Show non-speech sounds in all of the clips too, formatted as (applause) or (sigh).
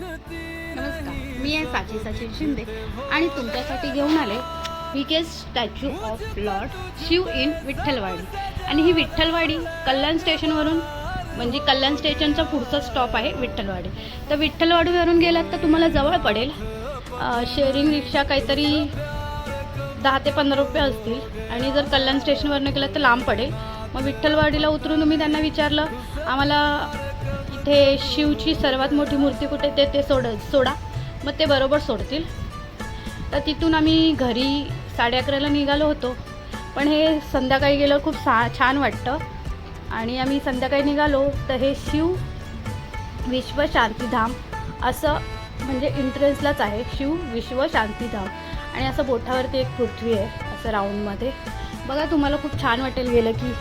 नमस्कार. मी आहे साची सचिन शिंदे. आणि तुमच्यासाठी घेऊन आले biggest statue of lord Shiv in Vitthalwadi. आणि ही विठ्ठलवाडी कल्याण स्टेशनवरून म्हणजे कल्याण स्टेशनचा पुढचा स्टॉप आहे विठ्ठलवाडी. तर विठ्ठलवाडीवरून गेलात तर तुम्हाला जवळ पडेल. शेअरिंग रिक्षा काहीतरी दहा ते पंधरा रुपये असतील. आणि जर कल्याण स्टेशनवरनं गेलं तर लांब पडेल. मग विठ्ठलवाडीला उतरून तुम्ही त्यांना विचारलं आम्हाला कुठे शिवची सर्वात मोठी मूर्ती कुठे ते ते सोड सोडा. मग ते बरोबर सोडतील. तर तिथून आम्ही घरी साडे अकराला निघालो होतो. पण हे संध्याकाळी गेलं खूप सा छान वाटतं. आणि आम्ही संध्याकाळी निघालो तर हे शिव विश्व शांतीधाम असं म्हणजे एंट्रन्सलाच आहे. शिव विश्व शांतीधाम आणि असं बोटावरती एक पृथ्वी आहे असं राऊंडमध्ये बघा तुम्हाला खूप छान वाटेल गेलं की.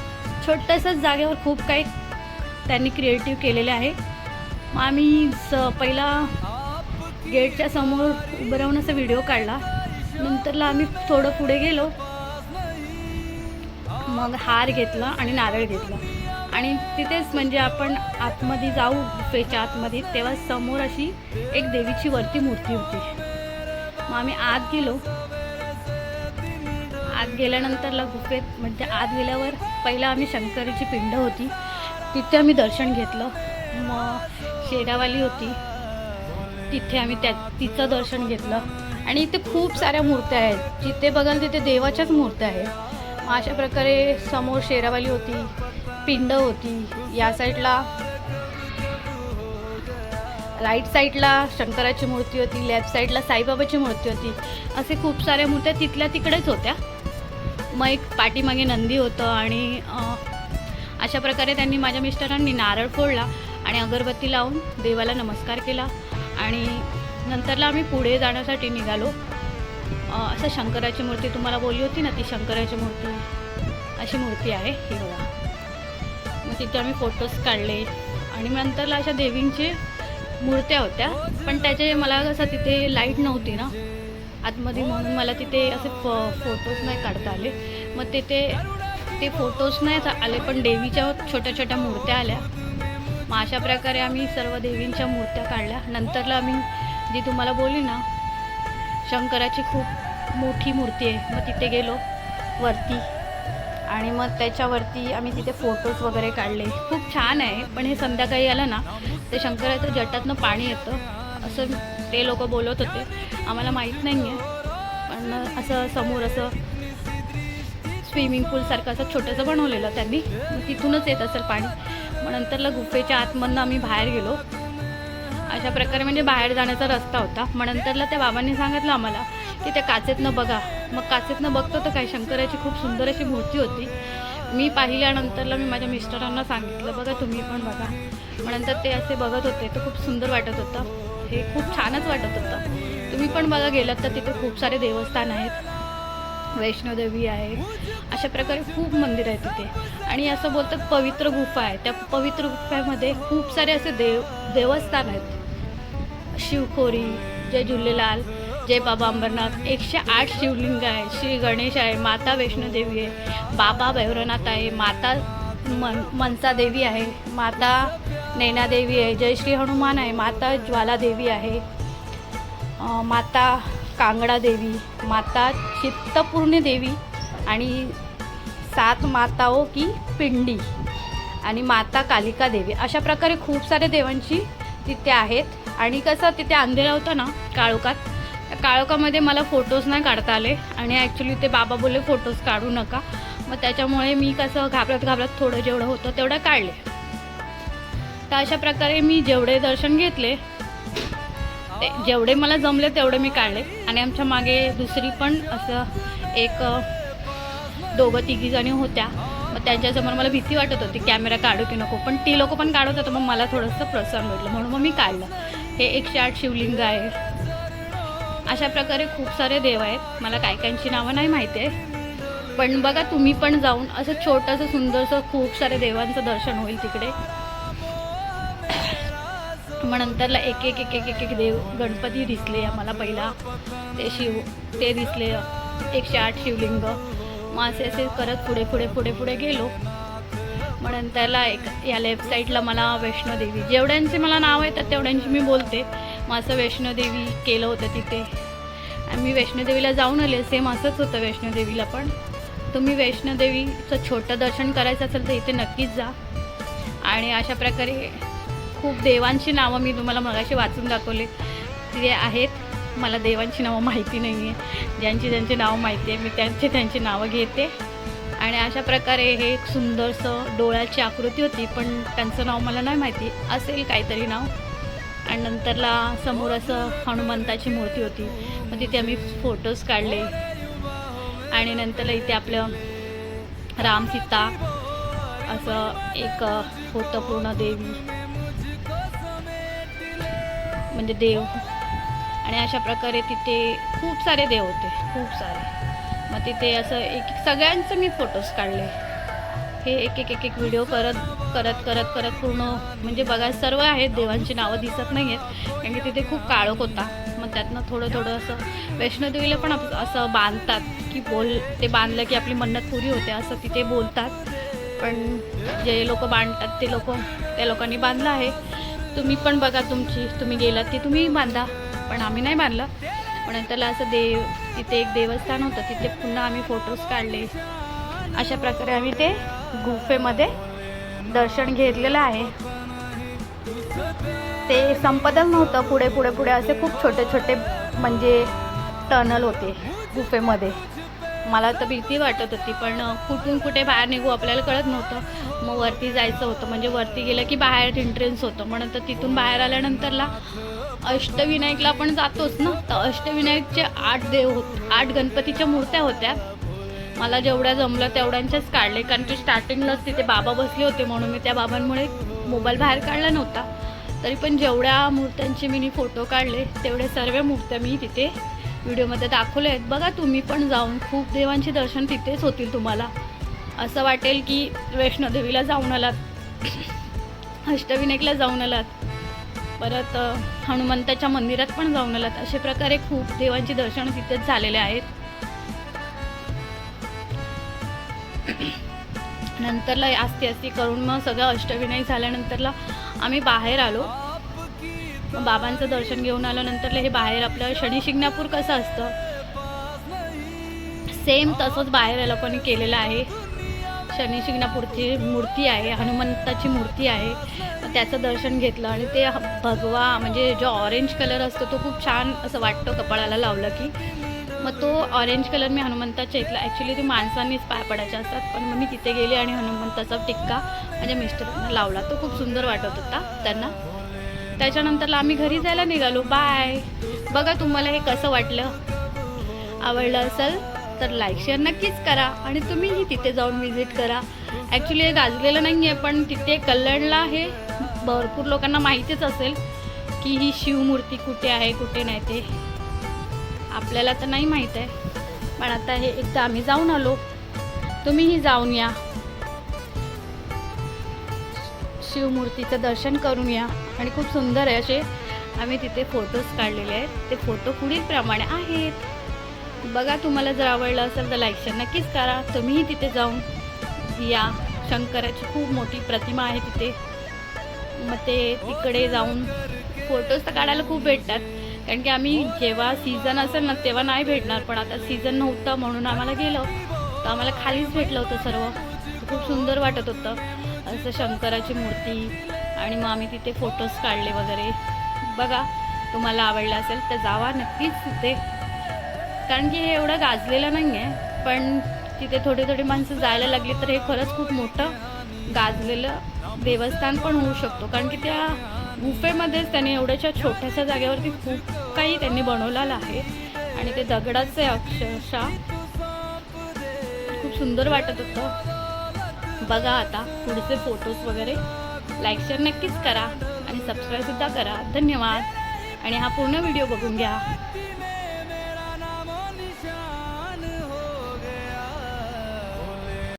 छोट्याशाच जागेवर खूप काही त्यांनी क्रिएटिव्ह केलेले आहे. मग आम्ही स पहिला गेटच्या समोर उभं राहून असा व्हिडिओ काढला. नंतरला आम्ही थोडं पुढे गेलो. मग हार घेतला आणि नारळ घेतला. आणि तिथेच म्हणजे आपण आतमध्ये जाऊ गुफेच्या आतमध्ये तेव्हा समोर अशी एक देवीची वरती मूर्ती होती. मग आम्ही आत गेलो. आत गेल्यानंतरला गुफेत म्हणजे आत गेल्यावर पहिला आम्ही शंकरीची पिंड होती. तिथे आम्ही दर्शन घेतलं. मग शेरावाली होती. तिथे आम्ही त्या तिचं दर्शन घेतलं. आणि इथे खूप साऱ्या मूर्त्या आहेत. जिथे बघाल तिथे देवाच्याच मूर्त्या आहेत. मग अशा प्रकारे समोर शेरावाली होती पिंड होती. या साईडला राईट साईडला शंकराची मूर्ती होती लेफ्ट साईडला साईबाबाची मूर्ती होती. असे खूप साऱ्या मूर्त्या तिथल्या तिकडेच होत्या. मग एक पाठीमागे नंदी होतं आणि अशा प्रकारे त्यांनी माझ्या मिस्टरांनी नारळ फोडला आणि अगरबत्ती लावून देवाला नमस्कार केला. आणि नंतरला आम्ही पुढे जाण्यासाठी निघालो. असं शंकराची मूर्ती तुम्हाला बोलली होती ना ती शंकराची मूर्ती. अशी मूर्ती आहे ही बघा. मग तिथे आम्ही फोटोज काढले. आणि नंतरला अशा देवींचे मूर्त्या होत्या. पण त्याचे मला कसं तिथे लाइट नव्हती ना. आतमध्ये म्हणून मला तिथे असे फ फोटोज नाही काढता आले. मग तिथे ते फोटोज नाही आले पण देवीच्या छोट्या छोट्या मूर्त्या आल्या. मग अशा प्रकारे आम्ही सर्व देवींच्या मूर्त्या काढल्या. नंतरला आम्ही जी तुम्हाला बोली ना शंकराची खूप मोठी मूर्ती आहे. मग तिथे गेलो वरती. आणि मग त्याच्यावरती आम्ही तिथे फोटोज वगैरे काढले. खूप छान आहे पण हे संध्याकाळी आलं ना ते शंकराचं जटातनं पाणी येतं. असं ते लोक बोलत होते. आम्हाला माहीत नाही आहे पण असं समोर असं स्विमिंग पूलसारखं असं छोटंसं बनवलेलं त्यांनी. मग तिथूनच येत असेल पाणी. मग नंतरला गुफेच्या आतमधनं आम्ही बाहेर गेलो. अशा प्रकारे म्हणजे बाहेर जाण्याचा रस्ता होता. मग नंतरला त्या बाबांनी सांगितलं आम्हाला की त्या काचेतनं बघा. मग काचेतनं बघतो तर काय शंकराची खूप सुंदर अशी मूर्ती होती. मी पाहिल्यानंतरला मी माझ्या मिस्टरांना सांगितलं बघा तुम्ही पण बघा. मग नंतर ते असे बघत होते तर खूप सुंदर वाटत होतं. हे खूप छानच वाटत होतं. तुम्ही पण बघा गेलात तर तिथे खूप सारे देवस्थान आहेत. वैष्णोदेवी आहे. अशा प्रकारे खूप मंदिर आहेत तिथे. आणि असं बोलतात पवित्र गुफा आहे. त्या पवित्र गुफामध्ये खूप सारे असे देव देवस्थान आहेत. शिवखोरी जय झुलेलाल जय बाबा अंबरनाथ एकशे आठ शिवलिंग आहे. श्री गणेश आहे माता वैष्णोदेवी आहे बाबा भैरवनाथ आहे माता मन मनसा देवी आहे माता नैनादेवी आहे जय श्री हनुमान आहे माता ज्वालादेवी आहे माता कांगडा देवी माता चित्तपूर्णी देवी आणि सात माताओ की पिंडी आणि माता कालिका देवी. अशा प्रकारे खूप सारे देवांची तिथे आहेत. आणि कसं तिथे अंधेरा होता ना काळोखात? त्या काळोखामध्ये मला फोटोज नाही काढता आले. आणि ॲक्च्युली ते बाबा बोलले फोटोज काढू नका. मग त्याच्यामुळे मी कसं घाबरत घाबरत थोडं जेवढं होतं तेवढं काढले. तर अशा प्रकारे मी जेवढे दर्शन घेतले ते. जेवढे मला जमले तेवढे मी काढले. आणि आमच्या मागे दुसरी पण असं एक दोघं तिघी जणी होत्या. मग त्यांच्यासमोर मला भीती वाटत होती कॅमेरा काढू की नको? पण ती लोक पण काढत होतं मग मला थोडंसं प्रोत्साहन भेटलं म्हणून मग मी काढलं. हे एकशे आठ शिवलिंग आहे. अशा प्रकारे खूप सारे देव आहेत. मला काय काहींची नावं नाही माहिती आहे. पण बघा तुम्ही पण जाऊन असं छोटंसं सुंदरसं खूप सारे देवांचं दर्शन होईल तिकडे. मग नंतरला एक एक एक एक एक एक देव गणपती दिसले आम्हाला पहिला. ते शिव ते दिसले एकशे आठ शिवलिंग. मग असे असे करत पुढे पुढे पुढे पुढे गेलो. मग नंतरला एक या लेफ्ट साईडला मला वैष्णोदेवी. जेवढ्यांचे मला नाव येतात तेवढ्यांची मी बोलते. मग असं वैष्णोदेवी केलं होतं तिथे. मी वैष्णोदेवीला जाऊन आले. सेम असंच होतं वैष्णोदेवीला पण. तुम्ही वैष्णोदेवीचं छोटं दर्शन करायचं असेल तर इथे नक्कीच जा. आणि अशा प्रकारे खूप देवांची नावं मी तुम्हाला मगाशी वाचून दाखवले. ते आहेत मला देवांची नावं माहिती नाही आहे ज्यांची ज्यांची नावं माहिती आहे मी त्यांचे त्यांची नावं घेते. आणि अशा प्रकारे हे एक सुंदरसं डोळ्याची आकृती होती पण त्यांचं नाव मला नाही माहिती. असेल काहीतरी नाव. आणि नंतरला समोर असं हनुमंताची मूर्ती होती. मग तिथे आम्ही फोटोज काढले. आणि नंतरला इथे आपलं राम सीता असं एक होतं पूर्ण देवी. म्हणजे देव. आणि अशा प्रकारे तिथे खूप सारे देव होते खूप सारे. मग तिथे असं एक एक सगळ्यांचं मी फोटोज काढले. हे एक एक एक एक व्हिडिओ करत करत करत करत पूर्ण म्हणजे बघा सर्व आहेत देवांची नावं दिसत नाही आहेत कारण की तिथे खूप काळोख होता. मग त्यातनं थोडं थोडं असं वैष्णोदेवीला पण असं बांधतात की बोल ते बांधलं की आपली मन्नत पुरी होते असं तिथे बोलतात. पण जे लोक बांधतात ते लोक त्या लोकांनी बांधलं आहे. तुम्ही पण बघा तुमची तुम्ही गेलात की तुम्ही बांधा. पण आम्ही नाही बांधलं. पण त्याला असं देव तिथे एक देवस्थान होतं तिथे पुन्हा आम्ही फोटोज काढले. अशा प्रकारे आम्ही ते गुफेमध्ये दर्शन घेतलेलं आहे. ते संपतच नव्हतं पुढे पुढे पुढे असे खूप छोटे छोटे म्हणजे टनल होते गुफेमध्ये. मला तर भीती वाटत होती पण कुठून कुठे बाहेर निघू आपल्याला कळत नव्हतं. मग वरती जायचं होतं म्हणजे वरती गेलं की बाहेर एंट्रन्स होतं. मग तर तिथून बाहेर आल्यानंतरला अष्टविनायकला आपण जातोच ना. तर अष्टविनायकचे आठ देव होत आठ गणपतीच्या मूर्त्या होत्या. मला जेवढ्या जमलं तेवढ्यांच्याच काढले कारण की स्टार्टिंगलाच तिथे बाबा बसले होते म्हणून मी त्या बाबांमुळे मोबाईल बाहेर काढला नव्हता. तरी पण जेवढ्या मूर्त्यांचे मी फोटो काढले तेवढे सर्व मूर्त्या मी तिथे व्हिडिओमध्ये दाखवले आहेत. बघा तुम्ही पण जाऊन खूप देवांचे दर्शन तिथेच होतील तुम्हाला. असं वाटेल की वैष्णोदेवीला जाऊन आलात. (clears throat) अष्टविनायकला जाऊन आलात. परत हनुमंताच्या मंदिरात पण जाऊन आलात. अशा प्रकारे खूप देवांचे दर्शन तिथेच झालेले आहेत. (clears throat) नंतरला आस्ती आस्ती करून मग सगळं अष्टविनायक झाल्यानंतरला आम्ही बाहेर आलो. मग बाबांचं दर्शन घेऊन आल्यानंतरला हे बाहेर आपलं शनी शिंगणापूर कसं असतं? सेम तसंच बाहेर या लोकांनी केलेलं आहे. शनी शिंगणापूरची मूर्ती आहे हनुमंताची मूर्ती आहे. त्याचं दर्शन घेतलं आणि ते भगवा म्हणजे जो ऑरेंज कलर असतो तो खूप छान असं वाटतो कपाळाला लावलं की. मग तो ऑरेंज कलर मी हनुमंताच्या इथला ॲक्च्युली ते माणसांनीच पाय पडायचे असतात. पण मग मी तिथे गेले आणि हनुमंताचा टिक्का माझ्या मिस्टरांना लावला. तो खूप सुंदर वाटत होता त्यांना. त्याच्यानंतरला आम्ही घरी जायला निघालो. बाय बघा तुम्हाला हे कसं वाटलं. आवडलं असेल तर लाईक शेअर नक्कीच करा आणि तुम्हीही तिथे जाऊन व्हिजिट करा. ॲक्च्युली हे गाजलेलं नाही आहे पण तिथे कल्लडला हे भरपूर लोकांना माहितीच असेल की ही शिवमूर्ती कुठे आहे कुठे नाही ते. आपल्याला तर नाही माहीत आहे पण आता हे एकदा आम्ही जाऊन आलो. तुम्हीही जाऊन या. शिवमूर्तीचं दर्शन करून या आणि खूप सुंदर आहे असे आम्ही तिथे फोटोज काढलेले आहेत. ते फोटो पुढीलप्रमाणे आहेत. बघा तुम्हाला जर आवडलं असेल तर लाईक शेअर नक्कीच करा. तुम्हीही तिथे जाऊन या. शंकराची खूप मोठी प्रतिमा आहे तिथे. मग ते तिकडे जाऊन फोटोज तर काढायला खूप भेटतात. कारण की आम्ही जेव्हा सीझन असेल ना तेव्हा नाही भेटणार. पण आता सीझन नव्हतं म्हणून आम्हाला गेलो. तर आम्हाला खालीच भेटलं होतं सर्व. खूप सुंदर वाटत होतं. असं शंकराची मूर्ती आणि मग आम्ही तिथे फोटोज काढले वगैरे. बघा तुम्हाला आवडलं असेल तर जावा नक्कीच तिथे. कारण की हे एवढं गाजलेलं नाही आहे पण तिथे थोडी थोडी माणसं जायला लागली तर हे खरंच खूप मोठं गाजलेलं देवस्थान पण होऊ शकतो. कारण की त्या गुफेमध्येच त्यांनी एवढ्याच्या छोट्याशा जागेवरती खूप काही त्यांनी बनवलेलं आहे. आणि ते दगडाचं आहे अक्षरशः. खूप सुंदर वाटत होतं. बघा आता पुढचे फोटोज वगैरे. लाईक शेअर नक्कीच करा आणि सबस्क्राईबसुद्धा करा. धन्यवाद. आणि हा पूर्ण व्हिडिओ बघून घ्या.